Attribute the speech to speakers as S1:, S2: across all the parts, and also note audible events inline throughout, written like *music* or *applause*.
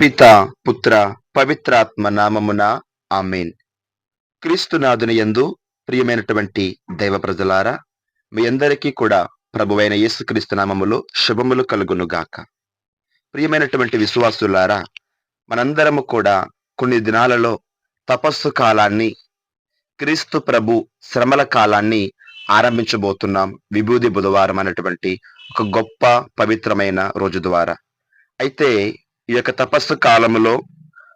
S1: పిత పుత్ర పవిత్రాత్మ నామమున ఆమెన్. క్రీస్తునాథుని యందు ప్రియమైనటువంటి దైవ ప్రజలారా మీ అందరికీ కూడా ప్రభువైన యేసుక్రీస్తు నామములో శుభములు కలుగునుగాక ప్రియమైనటువంటి విశ్వాసులారా మనందరము కూడా కొన్ని దినాలలో తపస్సు కాలాన్ని క్రీస్తు ప్రభు శ్రమల కాలాన్ని ఆరంభించబోతున్నాం. విభూది బుధవారం అనేటువంటి ఒక గొప్ప పవిత్రమైన రోజు ద్వారా. అయితే ఈ యొక్క తపస్సు కాలములో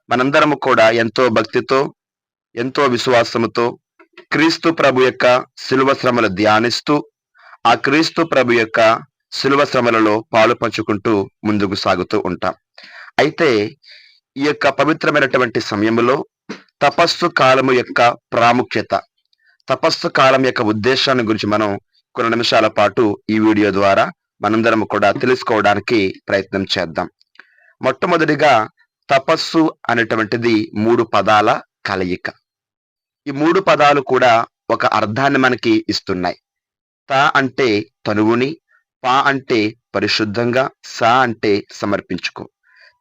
S1: మనందరము కూడా ఎంతో భక్తితో ఎంతో విశ్వాసముతో క్రీస్తు ప్రభు యొక్క శిలువ శ్రమలు ధ్యానిస్తూ ఆ క్రీస్తు ప్రభు యొక్క శిలువ శ్రమలలో పాలు పంచుకుంటూ ముందుకు సాగుతూ ఉంటాం. అయితే ఈ యొక్క పవిత్రమైనటువంటి సమయంలో తపస్సు కాలము యొక్క ప్రాముఖ్యత తపస్సు కాలం యొక్క ఉద్దేశాన్ని గురించి మనం కొన్ని నిమిషాల పాటు ఈ వీడియో ద్వారా మనందరం కూడా తెలుసుకోవడానికి ప్రయత్నం చేద్దాం. మొట్టమొదటిగా తపస్సు అనేటువంటిది మూడు పదాల కలయిక. ఈ మూడు పదాలు కూడా ఒక అర్థాన్ని మనకి ఇస్తున్నాయి. త అంటే తనువుని పా అంటే పరిశుద్ధంగా స అంటే సమర్పించుకో.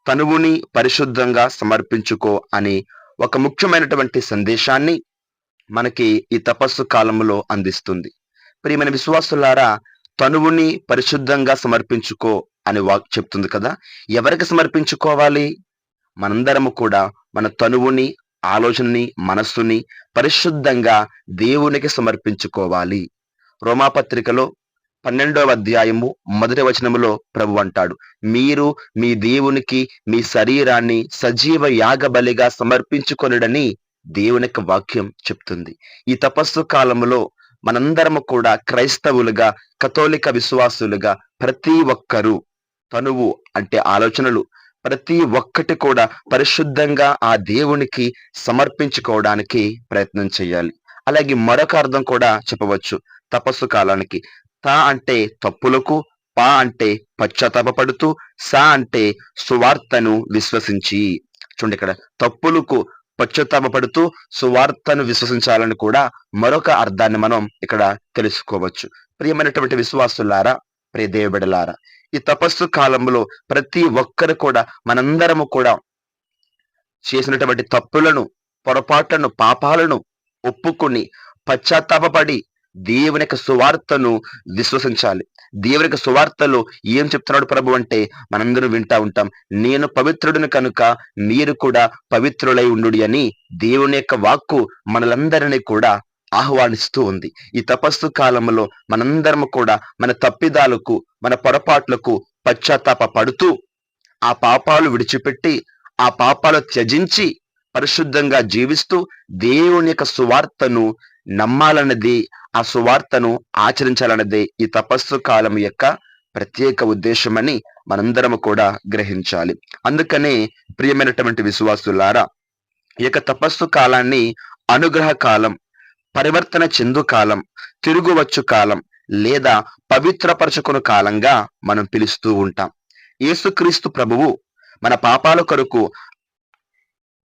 S1: తనువుని పరిశుద్ధంగా సమర్పించుకో అని ఒక ముఖ్యమైనటువంటి సందేశాన్ని మనకి ఈ తపస్సు కాలంలో అందిస్తుంది. ప్రియమైన విశ్వాసులారా తనువుని పరిశుద్ధంగా సమర్పించుకో అని వాక్ చెప్తుంది కదా. ఎవరికి సమర్పించుకోవాలి? మనందరము కూడా మన తనువుని ఆలోచనని మనస్సుని పరిశుద్ధంగా దేవునికి సమర్పించుకోవాలి. రోమాపత్రికలో పన్నెండవ అధ్యాయము మొదటి వచనములో ప్రభు అంటాడు మీరు మీ దేవునికి మీ శరీరాన్ని సజీవ యాగ బలిగా సమర్పించుకొనుడని దేవునికి వాక్యం చెప్తుంది. ఈ తపస్సు కాలములో మనందరము కూడా క్రైస్తవులుగా కథోలిక విశ్వాసులుగా ప్రతి ఒక్కరూ తనువు అంటే ఆలోచనలు. ప్రతి ఒక్కటి కూడా పరిశుద్ధంగా ఆ దేవునికి సమర్పించుకోవడానికి ప్రయత్నం చేయాలి. అలాగే మరొక అర్థం కూడా చెప్పవచ్చు తపస్సు కాలానికి. తా అంటే తప్పులకు పా అంటే పశ్చాత్తాపడుతూ సా అంటే సువార్తను విశ్వసించి. చూడండి ఇక్కడ తప్పులకు పశ్చాత్తాపడుతూ సువార్తను విశ్వసించాలని కూడా మరొక అర్థాన్ని మనం ఇక్కడ తెలుసుకోవచ్చు. ప్రియమైనటువంటి విశ్వాసులారా ప్రియ దేవుబిడలారా ఈ తపస్సు కాలంలో ప్రతి ఒక్కరు కూడా మనందరము కూడా చేసినటువంటి తప్పులను పొరపాట్లను పాపాలను ఒప్పుకొని పశ్చాత్తాపడి దేవుని యొక్క సువార్తను విశ్వసించాలి. దేవుని యొక్క సువార్తలో ఏం చెప్తున్నాడు ప్రభు అంటే మనందరం వింటా ఉంటాం నేను పవిత్రుడిని కనుక మీరు కూడా పవిత్రులై ఉండు అని దేవుని యొక్క వాక్కు మనలందరినీ కూడా ఆహ్వానిస్తూ ఉంది. ఈ తపస్సు కాలంలో మనందరం కూడా మన తప్పిదాలకు మన పొరపాట్లకు పశ్చాత్తాప పడుతూ ఆ పాపాలు విడిచిపెట్టి ఆ పాపాలు త్యజించి పరిశుద్ధంగా జీవిస్తూ దేవుని యొక్క సువార్తను నమ్మాలన్నది ఆ సువార్తను ఆచరించాలన్నదే ఈ తపస్సు కాలం యొక్క ప్రత్యేక ఉద్దేశమని మనందరం కూడా గ్రహించాలి. అందుకనే ప్రియమైనటువంటి విశ్వాసులారా ఈ యొక్క తపస్సు కాలాన్ని అనుగ్రహ కాలం పరివర్తన చెందు కాలం తిరుగువచ్చు కాలం లేదా పవిత్రపరచుకును కాలంగా మనం పిలుస్తూ ఉంటాం. యేసుక్రీస్తు ప్రభువు మన పాపాల కొరకు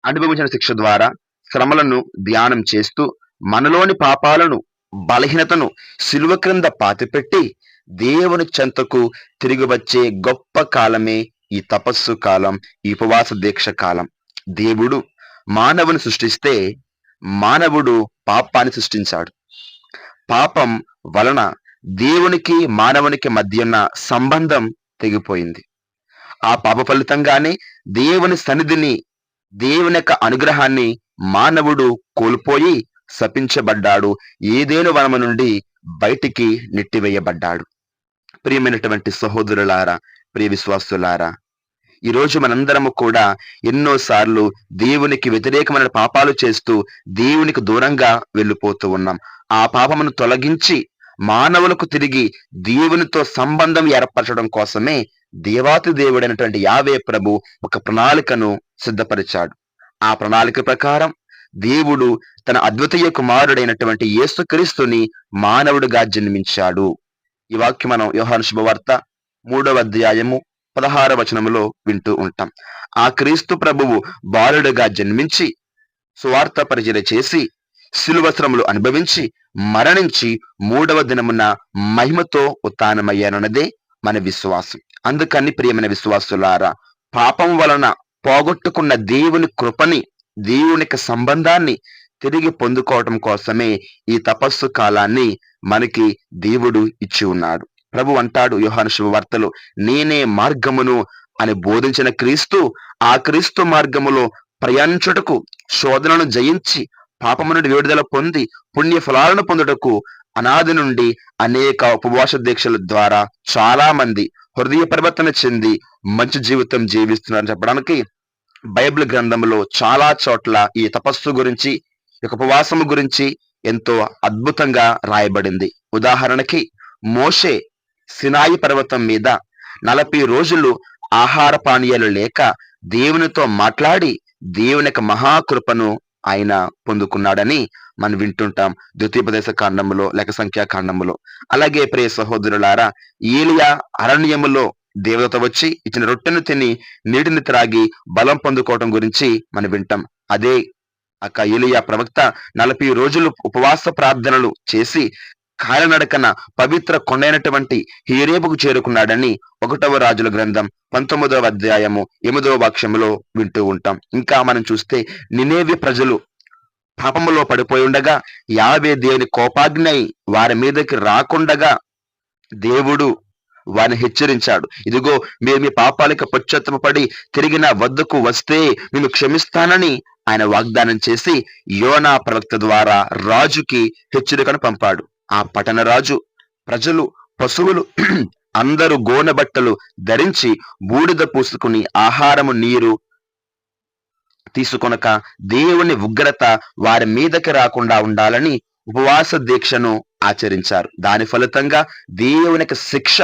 S1: అనుభవించిన శిక్ష ద్వారా శ్రమలను ధ్యానం చేస్తూ మనలోని పాపాలను బలహీనతను సిలువ క్రింద పాతిపెట్టి దేవుని చెంతకు తిరిగి వచ్చే గొప్ప కాలమే ఈ తపస్సు కాలం ఈ ఉపవాస దీక్ష కాలం. దేవుడు మానవుని సృష్టిస్తే మానవుడు పాపాన్ని సృష్టించాడు. పాపం వలన దేవునికి మానవునికి మధ్య ఉన్న సంబంధం తెగిపోయింది. ఆ పాప ఫలితంగానే దేవుని సన్నిధిని దేవుని యొక్క అనుగ్రహాన్ని మానవుడు కోల్పోయి శపించబడ్డాడు. ఏదేను వనము నుండి బయటికి నెట్టివేయబడ్డాడు. ప్రియమైనటువంటి సహోదరులారా ప్రియ విశ్వాసులారా ఈ రోజు మనందరము కూడా ఎన్నోసార్లు దేవునికి వ్యతిరేకమైన పాపాలు చేస్తూ దేవునికి దూరంగా వెళ్ళిపోతూ ఉన్నాం. ఆ పాపమును తొలగించి మానవులకు తిరిగి దేవునితో సంబంధం ఏర్పరచడం కోసమే దేవాతి దేవుడైనటువంటి యావే ప్రభు ఒక ప్రణాళికను సిద్ధపరిచాడు. ఆ ప్రణాళిక ప్రకారం దేవుడు తన అద్వితీయ కుమారుడైనటువంటి యేసుక్రీస్తుని మానవుడిగా జన్మించాడు. ఈ వాక్యం మనం యోహాను శుభవార్త మూడవ అధ్యాయము పదహార వచనములో వింటూ ఉంటాం. ఆ క్రీస్తు ప్రభువు బాలుడుగా జన్మించి సువార్త పరిచయ చేసి శిలువస్త్రములు అనుభవించి మరణించి మూడవ దినమున మహిమతో ఉత్థానమయ్యానన్నదే మన విశ్వాసం. అందుకని ప్రియమైన విశ్వాసులారా పాపం వలన పోగొట్టుకున్న దేవుని కృపని దేవునికి సంబంధాన్ని తిరిగి పొందుకోవటం కోసమే ఈ తపస్సు కాలాన్ని మనకి దేవుడు ఇచ్చి ఉన్నాడు. ప్రభు అంటాడు యోహాను శుభవార్తలు నేనే మార్గమును అని బోధించిన క్రీస్తు ఆ క్రీస్తు మార్గములో ప్రయాణించుటకు శోధనను జయించి పాపము నుండి విడుదల పొంది పుణ్య ఫలాలను పొందుటకు అనాది నుండి అనేక ఉపవాస దీక్షల ద్వారా చాలా మంది హృదయ పరివర్తన చెంది మంచి జీవితం జీవిస్తున్నారని చెప్పడానికి బైబిల్ గ్రంథంలో చాలా చోట్ల ఈ తపస్సు గురించి ఈ ఉపవాసము గురించి ఎంతో అద్భుతంగా రాయబడింది. ఉదాహరణకి మోషే సినాయి పర్వతం మీద నలభై రోజులు ఆహార పానీయాలు లేక దేవునితో మాట్లాడి దేవుని యొక్క మహాకృపను ఆయన పొందుకున్నాడని మనం వింటుంటాం. ద్వితీయపదేశ కాండములో లేక సంఖ్యాకాండములో అలాగే ప్రియ సహోదరులారా ఏలియా అరణ్యములో దేవత వచ్చి ఇచ్చిన రొట్టెను తిని నీటిని త్రాగి బలం పొందుకోవటం గురించి మనం వింటాం. అదే అక్క ఏలియా ప్రవక్త నలభై రోజులు ఉపవాస ప్రార్థనలు చేసి కాలినడకన పవిత్ర కొండైనటువంటి హీరేపుకు చేరుకున్నాడని ఒకటవ రాజుల గ్రంథం పంతొమ్మిదవ అధ్యాయము ఎనిమిదవ వాక్యములో వింటూ ఉంటాం. ఇంకా మనం చూస్తే నినేవి ప్రజలు పాపములో పడిపోయి ఉండగా యావే దేవుని కోపాగ్నై వారి మీదకి రాకుండగా దేవుడు వారిని హెచ్చరించాడు. ఇదిగో మీరు మీ పాపాలకు పశ్చాత్తపడి తిరిగి నా వద్దకు వస్తే నేను క్షమిస్తానని ఆయన వాగ్దానం చేసి యోనా ప్రవక్త ద్వారా రాజుకి హెచ్చరికను పంపాడు. ఆ పట్టణ రాజు ప్రజలు పశువులు *clears throat* అందరూ గోనె బట్టలు ధరించి బూడిద పూసుకుని ఆహారము నీరు తీసుకొనక దేవుని ఉగ్రత వారి మీదకి రాకుండా ఉండాలని ఉపవాస దీక్షను ఆచరించారు. దాని ఫలితంగా దేవునికి శిక్ష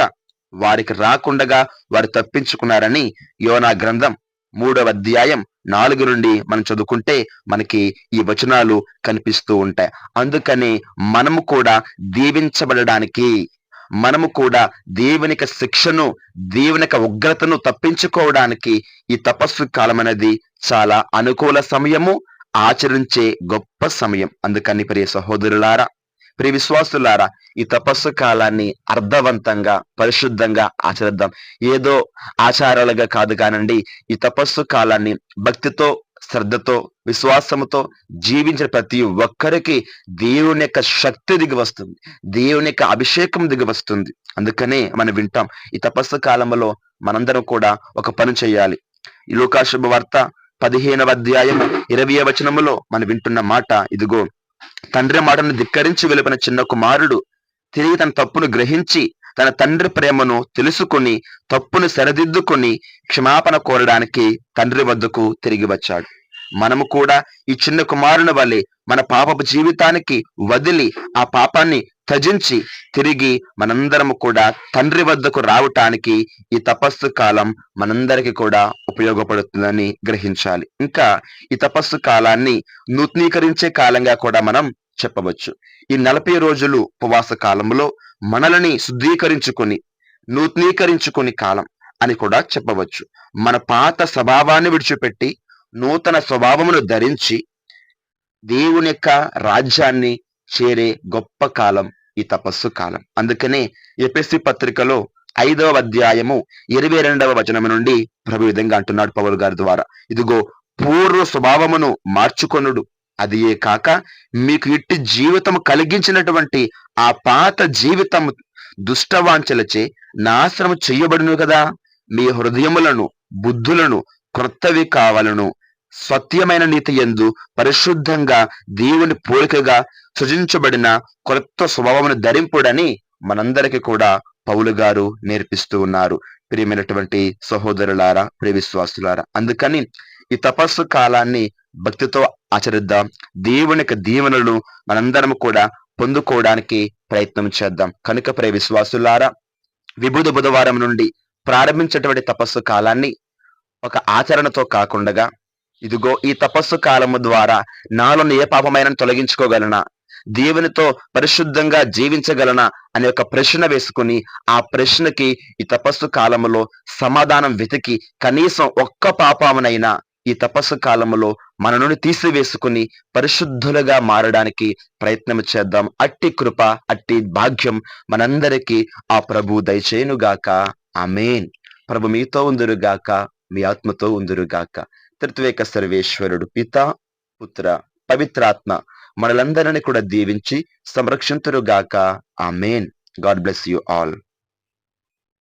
S1: వారికి రాకుండగా వారు తప్పించుకున్నారని యోనా గ్రంథం మూడవ అధ్యాయం నాలుగు నుండి మనం చదువుకుంటే మనకి ఈ వచనాలు కనిపిస్తూ ఉంటాయి. అందుకని మనము కూడా దీవించబడడానికి మనము కూడా దేవునిక శిక్షను దేవునిక ఉగ్రతను తప్పించుకోవడానికి ఈ తపస్సు కాలం అనేది చాలా అనుకూల సమయము ఆచరించే గొప్ప సమయం. అందుకని ప్రియ సహోదరులారా ప్రియ విశ్వాసులారా ఈ తపస్సు కాలాన్ని అర్థవంతంగా పరిశుద్ధంగా ఆచరిద్దాం. ఏదో ఆచారాలుగా కాదు కానండి ఈ తపస్సు కాలాన్ని భక్తితో శ్రద్ధతో విశ్వాసముతో జీవించిన ప్రతి ఒక్కరికి దేవుని యొక్క శక్తి దిగి వస్తుంది. దేవుని యొక్క అభిషేకం దిగి వస్తుంది. అందుకనే మనం వింటాం ఈ తపస్సు కాలంలో మనందరం కూడా ఒక పని చేయాలి. ఈ లోకాశుభ వార్త పదిహేనవ అధ్యాయం ఇరవై వచనములో మనం వింటున్న మాట ఇదిగో తండ్రి మాటను ధిక్కరించి వెలిపిన చిన్న కుమారుడు తిరిగి తన తప్పును గ్రహించి తన తండ్రి ప్రేమను తెలుసుకుని తప్పును సరిదిద్దుకొని క్షమాపణ కోరడానికి తండ్రి వద్దకు తిరిగి వచ్చాడు. మనము కూడా ఈ చిన్న కుమారుని వల్లే మన పాపపు జీవితానికి వదిలి ఆ పాపాన్ని త్యజించి తిరిగి మనందరము కూడా తండ్రి వద్దకు రావటానికి ఈ తపస్సు కాలం మనందరికి కూడా ఉపయోగపడుతుందని గ్రహించాలి. ఇంకా ఈ తపస్సు కాలాన్ని నూతనీకరించే కాలంగా కూడా మనం చెప్పవచ్చు. ఈ నలభై రోజులు ఉపవాస కాలంలో మనలని శుద్ధీకరించుకొని నూతనీకరించుకుని కాలం అని కూడా చెప్పవచ్చు. మన పాత స్వభావాన్ని విడిచిపెట్టి నూతన స్వభావమును ధరించి దేవుని యొక్క రాజ్యాన్ని చేరే గొప్ప కాలం ఈ తపస్సు కాలం. అందుకనే ఎపిసి పత్రికలో ఐదవ అధ్యాయము ఇరవై రెండవ వచనం నుండి ప్రభు విధంగా అంటున్నాడు పౌరు గారి ద్వారా. ఇదిగో పూర్వ స్వభావమును మార్చుకొనుడు. అది ఏ కాక మీకు ఇట్టి జీవితము కలిగించినటువంటి ఆ పాత జీవితము దుష్టవాంచలచే నాశనం చెయ్యబడును కదా? మీ హృదయములను బుద్ధులను క్రొత్తవి కావాలను. సత్యమైన నీతి ఎందు పరిశుద్ధంగా దేవుని పోలికగా సృజించబడిన కొత్త స్వభావమును ధరింపుడని మనందరికీ కూడా పౌలు గారు నేర్పిస్తూ ఉన్నారు. ప్రియమైనటువంటి సహోదరులారా ప్రియ విశ్వాసులారా అందుకని ఈ తపస్సు కాలాన్ని భక్తితో ఆచరిద్దాం. దేవుని యొక్క దీవెనలు మనందరం కూడా పొందుకోవడానికి ప్రయత్నం చేద్దాం. కనుక ప్రియ విశ్వాసులారా విభుధ బుధవారం నుండి ప్రారంభించేటువంటి తపస్సు కాలాన్ని ఒక ఆచరణతో కాకుండా ఇదిగో ఈ తపస్సు కాలము ద్వారా నాలోని ఏ పాపమైన తొలగించుకోగలనా? దేవునితో పరిశుద్ధంగా జీవించగలనా? అనే ఒక ప్రశ్న వేసుకుని ఆ ప్రశ్నకి ఈ తపస్సు కాలములో సమాధానం వెతికి కనీసం ఒక్క పాపమునైనా ఈ తపస్సు కాలములో మన నుండి తీసివేసుకుని పరిశుద్ధులుగా మారడానికి ప్రయత్నం చేద్దాం. అట్టి కృప అట్టి భాగ్యం మనందరికీ ఆ ప్రభు దయచేయునుగాక. ఆమెన్. ప్రభు మీతో ఉందురుగాక మీ ఆత్మతో ఉందురుగాక. త్రిత్వేక సర్వేశ్వరుడు పిత పుత్ర పవిత్రాత్మ మనలందరినీ కూడా దీవించి సంరక్షింతురుగాక. Amen. God bless you all.